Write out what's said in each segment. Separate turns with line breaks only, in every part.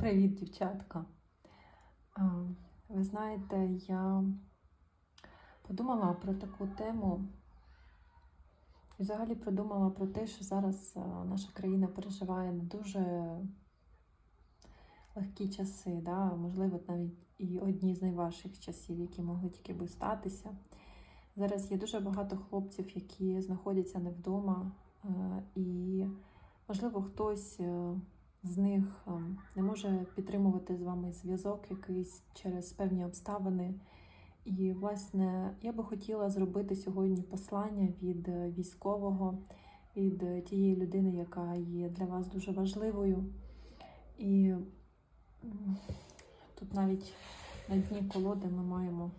Привіт, дівчатка. Ви знаєте, я подумала про таку тему. І взагалі подумала про те, що зараз наша країна переживає не дуже легкі часи, да? можливо, навіть і одні з найважчих часів, які могли тільки би статися. Зараз є дуже багато хлопців, які знаходяться не вдома, е, і, можливо, хтось е, з них е, не може підтримувати з вами зв'язок якийсь через певні обставини. І, власне, я би хотіла зробити сьогодні послання від е, військового, від е, тієї людини, яка є для вас дуже важливою. І тут навіть на дні колоди ми маємо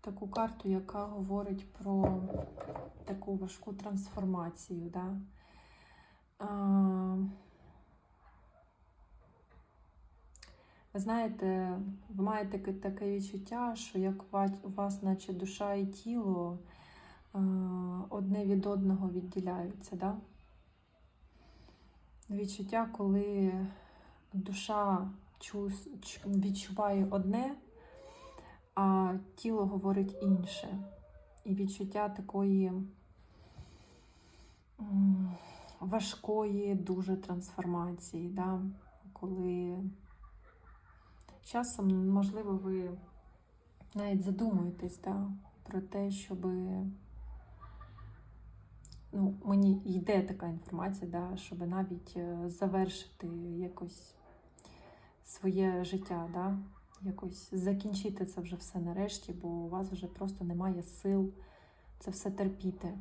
таку карту, яка говорить про таку важку трансформацію. Да? Ви знаєте, ви маєте таке- відчуття, що як у вас, наче душа і тіло одне від одного відділяються. Да? Відчуття, коли душа відчуває одне, а тіло говорить інше. І відчуття такої важкої дуже трансформації, да? коли часом, можливо, ви навіть задумуєтесь да, про те, щоб ну, мені йде така інформація, да, щоб навіть е, завершити якось своє життя, да, якось закінчити це вже все нарешті, бо у вас вже просто немає сил це все терпіти.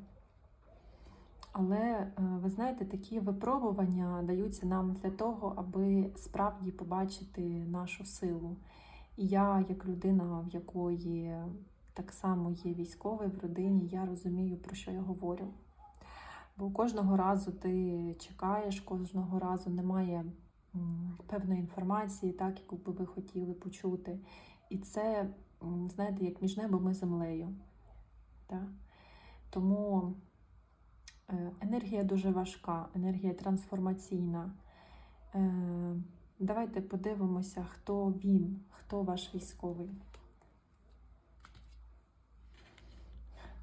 Але е, ви знаєте, такі випробування даються нам для того, аби справді побачити нашу силу. І я, як людина, в якої так само є військовий в родині, я розумію, про що я говорю. Бо кожного разу ти чекаєш, кожного разу немає певної інформації, так, яку би ви хотіли почути. І це, знаєте, як між небом і землею. Так? Тому енергія дуже важка, енергія трансформаційна. Е, Давайте подивимося, хто він, хто ваш військовий.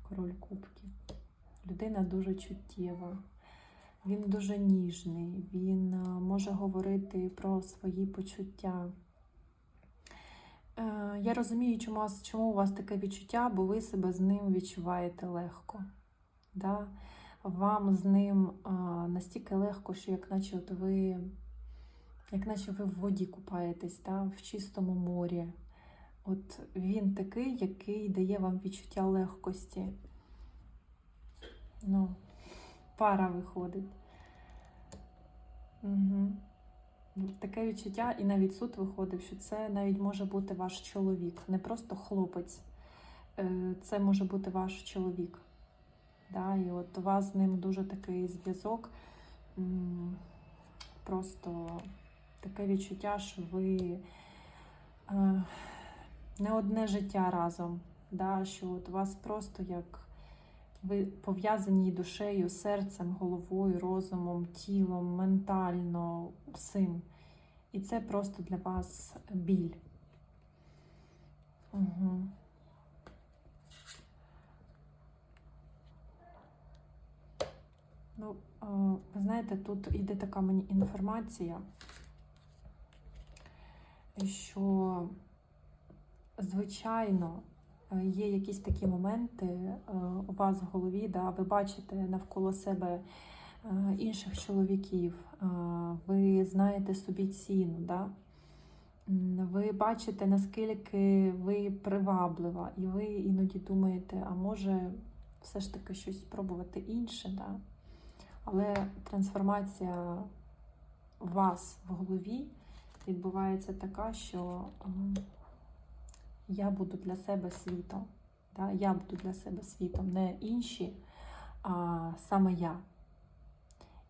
Король кубків. Людина дуже чуттєва, він дуже ніжний, він е, може говорити про свої почуття. Е, Я розумію, чому у вас таке відчуття, бо ви себе з ним відчуваєте легко. Да? Вам з ним настільки легко, що як наче от ви, як наче ви в воді купаєтесь, да? в чистому морі. От він такий, який дає вам відчуття легкості. Ну, пара виходить. Угу. Таке відчуття, і навіть суд виходив, що це навіть може бути ваш чоловік, не просто хлопець. Е, Це може бути ваш чоловік. Да? І от у вас з ним дуже такий зв'язок. Просто таке відчуття, що ви е, не одне життя разом. Да? Що от у вас просто як ви пов'язані душею, серцем, головою, розумом, тілом, ментально, всім. І це просто для вас біль. Угу. Ну, ви знаєте, тут йде така мені інформація, що, звичайно, е, є якісь такі моменти е, у вас в голові, да, ви бачите навколо себе е, інших чоловіків, ви знаєте собі ціну, да? Ви бачите, наскільки ви приваблива, і ви іноді думаєте, а може все ж таки щось спробувати інше. Да? Але трансформація вас в голові відбувається така, що ем, я буду для себе світом. Да? Я буду для себе світом, не інші, а саме я.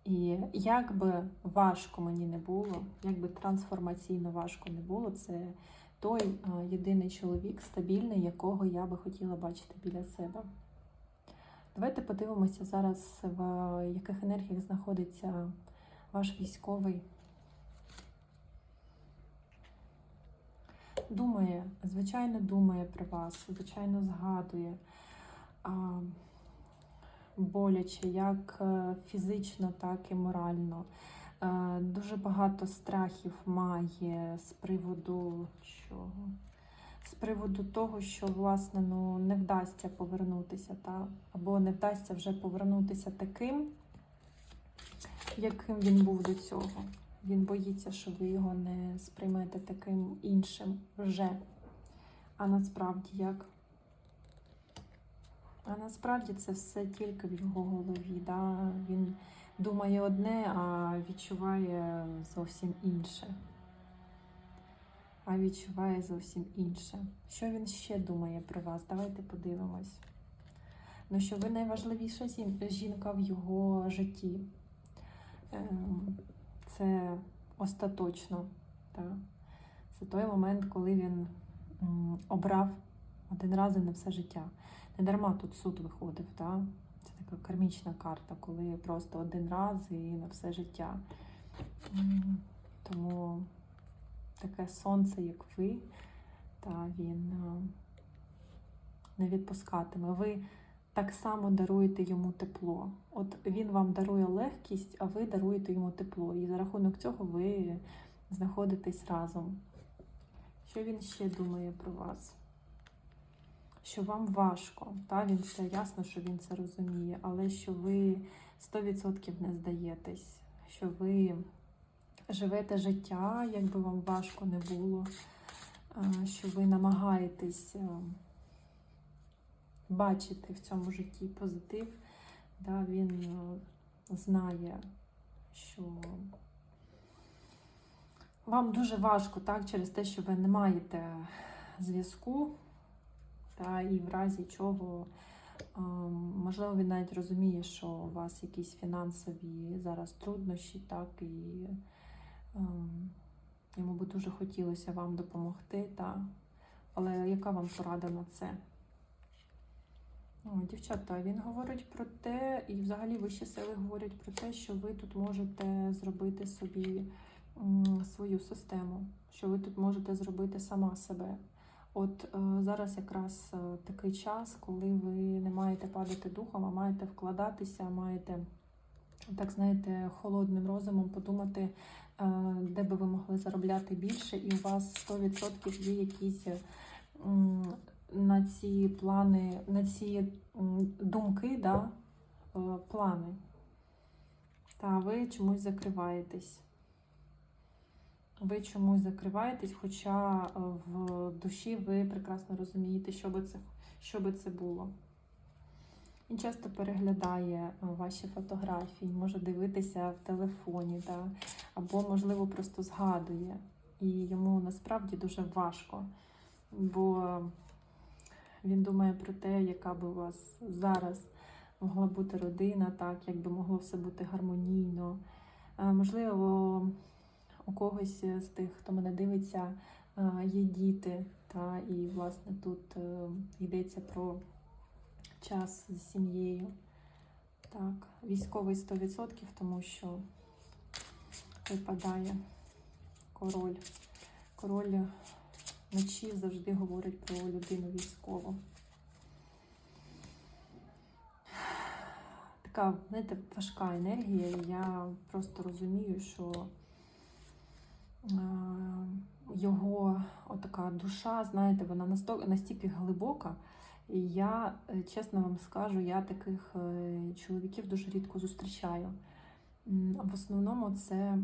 І як би важко мені не було, як би трансформаційно важко не було, це той єдиний чоловік стабільний, якого я би хотіла бачити біля себе. Давайте подивимося зараз, в яких енергіях знаходиться ваш військовий. Думає, звичайно, думає про вас, звичайно, згадує а, боляче, як е, фізично, так і морально. А, дуже багато страхів має з приводу чого. З приводу того, що власне ну, не вдасться повернутися, та? або не вдасться вже повернутися таким, яким він був до цього. Він боїться, що ви його не сприймете таким іншим вже. А насправді як? А насправді це все тільки в його голові. Да? Він думає одне, а відчуває зовсім інше. А відчуває зовсім інше. Що він ще думає про вас? Давайте подивимось. Ну, що ви найважливіша жінка в його житті. Ем, Це остаточно. Так? Це той момент, коли він обрав один раз і на все життя. Не дарма тут суд виходив, так? Це така кармічна карта, коли просто один раз і на все життя. Тому таке сонце, як ви, та він е, не відпускатиме. Ви так само даруєте йому тепло. От він вам дарує легкість, а ви даруєте йому тепло. І за рахунок цього ви знаходитесь разом. Що він ще думає про вас? Що вам важко, та він це ясно, що він це розуміє, але що ви 100% не здаєтесь, що ви живете життя, як би вам важко не було, що ви намагаєтесь бачити в цьому житті позитив. Да, він знає, що вам дуже важко, так, через те, що ви не маєте зв'язку, та, і в разі чого, можливо, він навіть розуміє, що у вас якісь фінансові зараз труднощі, так, і йому би дуже хотілося вам допомогти, та, але яка вам порада на це? О, дівчата, він говорить про те, і взагалі вищі сили говорять про те, що ви тут можете зробити собі свою систему, що ви тут можете зробити сама себе. От е, зараз якраз е, такий час, коли ви не маєте падати духом, а маєте вкладатися, маєте, так знаєте, холодним розумом подумати, е, де би ви могли заробляти більше, і у вас 100% є якісь. на ці плани, на ці думки, да, е, плани. Та ви чомусь закриваєтесь. Ви чомусь закриваєтесь, хоча е, в душі ви прекрасно розумієте, що би це, що би це було. Він часто переглядає е, ваші фотографії, може дивитися в телефоні, да, або, можливо, просто згадує. І йому насправді дуже важко, бо він думає про те, яка би у вас зараз могла бути родина, так, як би могло все бути гармонійно. Е, Можливо, у когось з тих, хто мене дивиться, е, є діти, та, і, власне, тут йдеться про час з сім'єю. Так, військовий 100%, тому що випадає король. Король мечів завжди говорить про людину військову. Така, знаєте, важка енергія. і Я просто розумію, що е, його отака душа, знаєте, вона настільки глибока. Я, е, чесно вам скажу, я таких е, чоловіків дуже рідко зустрічаю. В основному це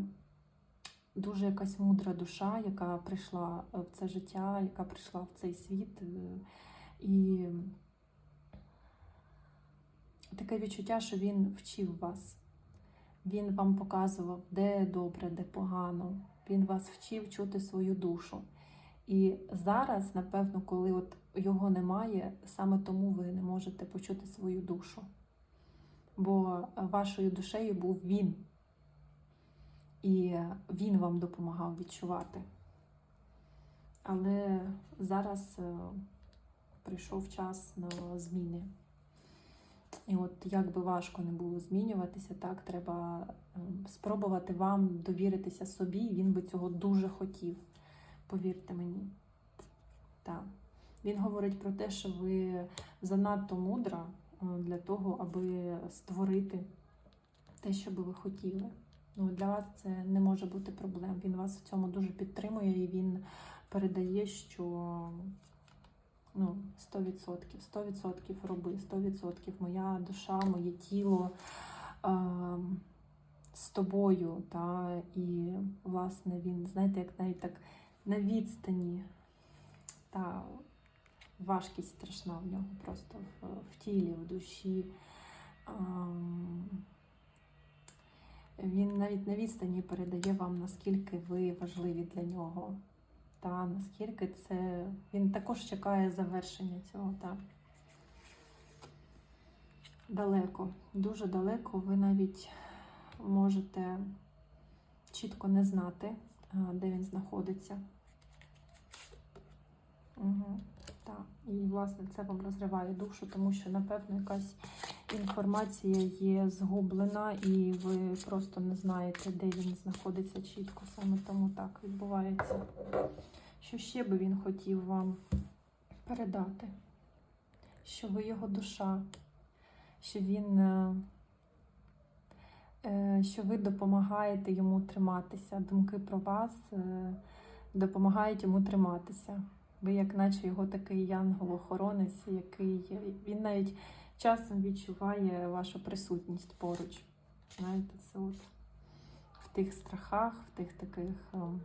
дуже якась мудра душа, яка прийшла в це життя, яка прийшла в цей світ. е, І таке відчуття, що він вчив вас. Він вам показував, де добре, де погано. Він вас вчив чути свою душу. І зараз, напевно, коли от його немає, саме тому ви не можете почути свою душу. Бо вашою душею був він. І він вам допомагав відчувати. Але зараз е, прийшов час на зміни. І от як би важко не було змінюватися, так треба е, спробувати вам довіритися собі, він би цього дуже хотів. Повірте мені, Так. Він говорить про те, що ви занадто мудра е, для того, аби створити те, що би ви хотіли. Ну, для вас це не може бути проблем. Він вас в цьому дуже підтримує і він передає, що ну, 100%, 100% роби, 100% моя душа, моє тіло е, з тобою. Та, і, власне, він, знаєте, як навіть так на відстані. Та, важкість страшна в нього просто в, в тілі, в душі. Він навіть на відстані передає вам, наскільки ви важливі для нього. Та наскільки це. Він також чекає завершення цього. Та. Далеко, дуже далеко. Ви навіть можете чітко не знати, де він знаходиться. Угу. Так. І, власне, це вам розриває душу, тому що, напевно, якась інформація є згублена, і ви просто не знаєте, де він знаходиться чітко. Саме тому так відбувається. Що ще би він хотів вам передати? Що ви його душа, що він. е, е, Що ви допомагаєте йому триматися. Думки про вас е, допомагають йому триматися. Ви, як наче його такий янгол-охоронець, який він навіть часом відчуває вашу присутність поруч. Знаєте, це от в тих страхах, в тих таких. ем,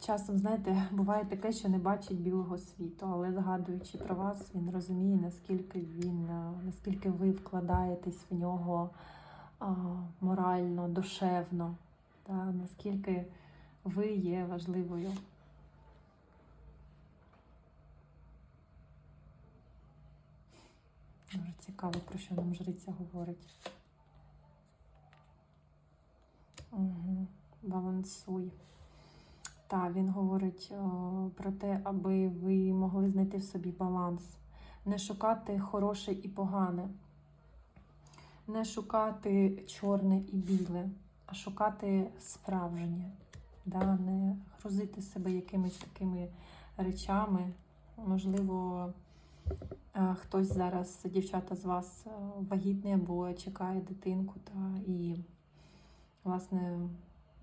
Часом, знаєте, буває таке, що не бачить білого світу, але згадуючи про вас, він розуміє, наскільки він, е, наскільки ви вкладаєтесь в нього а, морально, душевно, та, наскільки ви є важливою. Дуже цікаво, про що нам жриця говорить. Угу. Балансуй. Так, він говорить о, про те, аби ви могли знайти в собі баланс, не шукати хороше і погане, не шукати чорне і біле, а шукати справжнє, да? не грузити себе якимись такими речами. Можливо, е, хтось зараз, дівчата з вас е, вагітний або чекає дитинку, та, і, власне,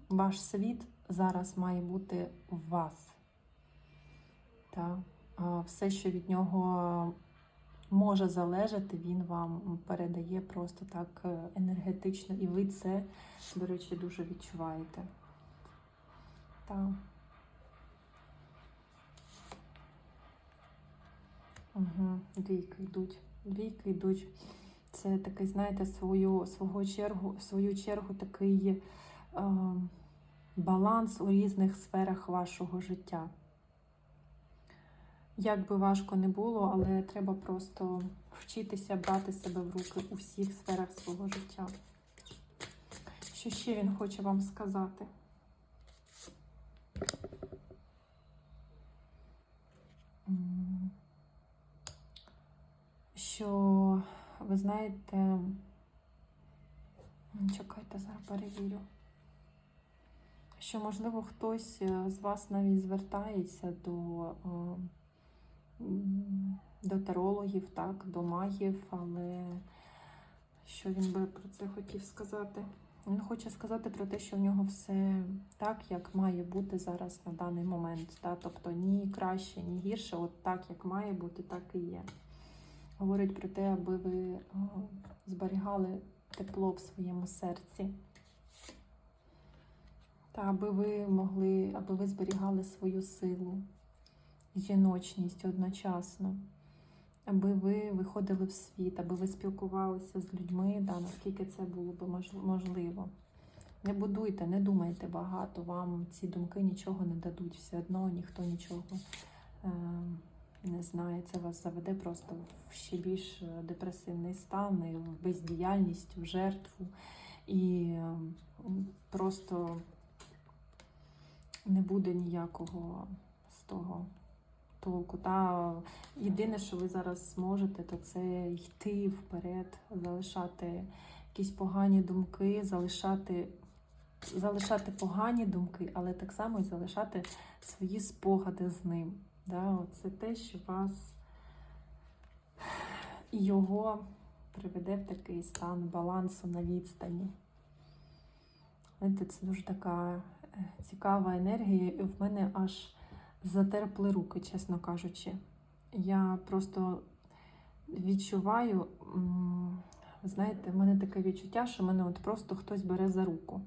ваш світ зараз має бути в вас. Та? Все, що від нього може залежати, він вам передає просто так е, енергетично. І ви це, до речі, дуже відчуваєте. Так. Угу. Двійки йдуть. Двійки йдуть. Це такий, знаєте, свою, свого чергу, свою чергу такий. Е, баланс у різних сферах вашого життя. Як би важко не було, але треба просто вчитися брати себе в руки у всіх сферах свого життя. Що ще він хоче вам сказати? Що, ви знаєте, чекайте, зараз перевірю що, можливо, хтось е, з вас навіть звертається до, е, до тарологів, так, до магів, але що він би про це хотів сказати? Він хоче сказати про те, що в нього все так, як має бути зараз на даний момент. Да? Тобто ні краще, ні гірше, от так, як має бути, так і є. Говорить про те, аби ви зберігали тепло в своєму серці. Та аби ви могли, аби ви зберігали свою силу, жіночність одночасно, аби ви виходили в світ, аби ви спілкувалися з людьми, да, наскільки це було б можливо. Не будуйте, не думайте багато, вам ці думки нічого не дадуть. Все одно ніхто нічого е, не знає. Це вас заведе просто в ще більш е, депресивний стан, і в бездіяльність, в жертву. І е, просто не буде ніякого з того толку. Та єдине, що ви зараз зможете, то це йти вперед, залишати якісь погані думки, залишати залишати погані думки, але так само і залишати свої спогади з ним. Да? Це те, що вас його приведе в такий стан балансу на відстані. Знаєте, це дуже така е, цікава енергія, і в мене аж затерпли руки, чесно кажучи. Я просто відчуваю, знаєте, в мене таке відчуття, що мене от просто хтось бере за руку.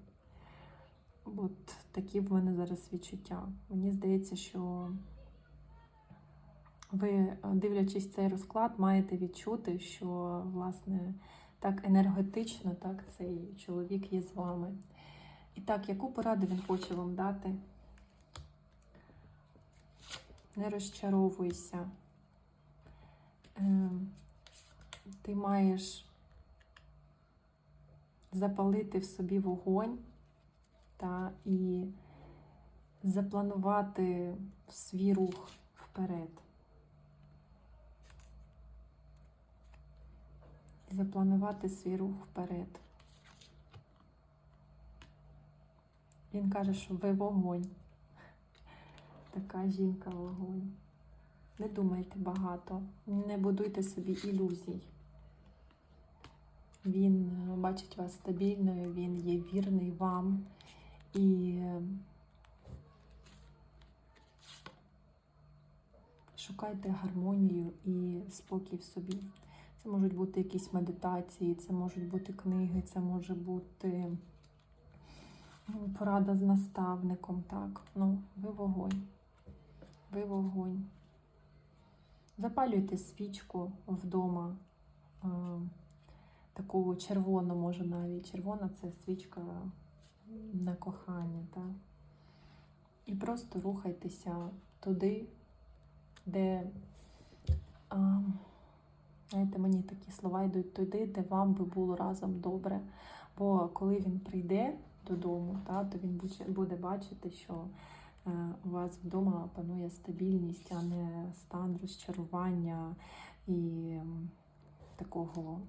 От такі в мене зараз відчуття. Мені здається, що ви, е, дивлячись цей розклад, маєте відчути, що власне так енергетично так, цей чоловік є з вами. І так, яку пораду він хоче вам дати? Не розчаровуйся. Ем, Ти маєш запалити в собі вогонь та і запланувати свій рух вперед. Запланувати свій рух вперед. Він каже, що ви вогонь. Така жінка вогонь. Не думайте багато, не будуйте собі ілюзій. Він е, бачить вас стабільною, він є вірний вам і е, шукайте гармонію і спокій в собі. Це можуть бути якісь медитації, це можуть бути книги, це може бути порада з наставником. Так, ну, ви вогонь. Ви вогонь. Запалюйте свічку вдома, таку червону, може навіть. Червона це свічка на кохання. Так? І просто рухайтеся туди, де, а, знаєте, мені такі слова йдуть туди, де вам би було разом добре. Бо коли він прийде додому, та, то він буде- бачити, що е, у вас вдома панує стабільність, а не стан розчарування і такого,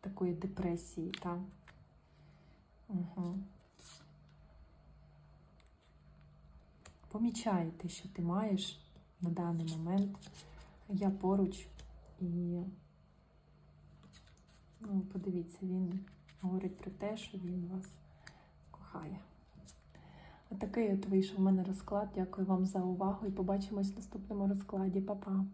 такої депресії. Та? Угу. Помічайте, що ти маєш на даний момент. Я поруч і ну, подивіться, він говорить про те, що він вас кохає. Отакий от вийшов у мене розклад. Дякую вам за увагу і побачимось в наступному розкладі. Па-па!